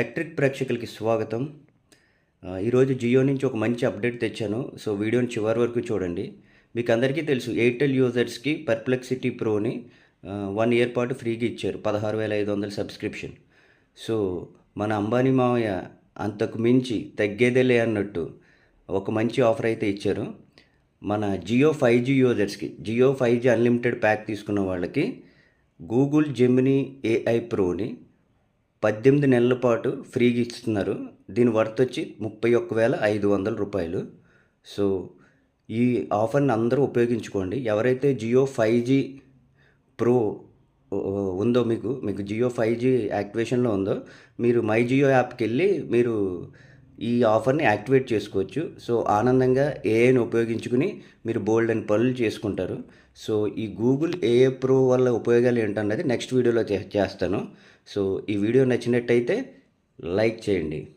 Electric ప్రేక్షకులకి స్వాగతం. ఈరోజు జియో నుంచి ఒక మంచి అప్డేట్ తెచ్చాను. సో వీడియోని చివరి వరకు చూడండి. మీకు అందరికీ తెలుసు ఎయిర్టెల్ యూజర్స్కి పర్ప్లెక్సిటీ ప్రోని వన్ ఇయర్ పాటు ఫ్రీగా ఇచ్చారు పదహారు వేల ఐదు వందల సబ్స్క్రిప్షన్. సో మన అంబానీ మావయ్య అంతకు మించి తగ్గేదేలే అన్నట్టు ఒక మంచి ఆఫర్ అయితే ఇచ్చారు. మన Jio five G యూజర్స్కి Jio five G unlimited pack తీసుకున్న వాళ్ళకి గూగుల్ జెమినీ ఏఐ ప్రోని పద్దెనిమిది నెలల పాటు ఫ్రీగా ఇస్తున్నారు. దీని వర్త్ వచ్చి ముప్పై ఒక్క వేల ఐదు వందల రూపాయలు. సో ఈ ఆఫర్ని అందరూ ఉపయోగించుకోండి. ఎవరైతే జియో ఫైవ్ జీ ప్రో ఉందో మీకు మీకు జియో ఫైవ్ జీ యాక్టివేషన్లో ఉందో మీరు మై జియో యాప్కి వెళ్ళి మీరు ఈ ఆఫర్ని యాక్టివేట్ చేసుకోవచ్చు. సో ఆనందంగా ఏఐని ఉపయోగించుకుని మీరు బోల్డ్ అండ్ పనులు చేసుకుంటారు. సో ఈ గూగుల్ ఏఏ ప్రో వల్ల ఉపయోగాలు ఏంటన్నది నెక్స్ట్ వీడియోలో చే- చేస్తాను. సో ఈ వీడియో నచ్చినట్టయితే లైక్ చేయండి.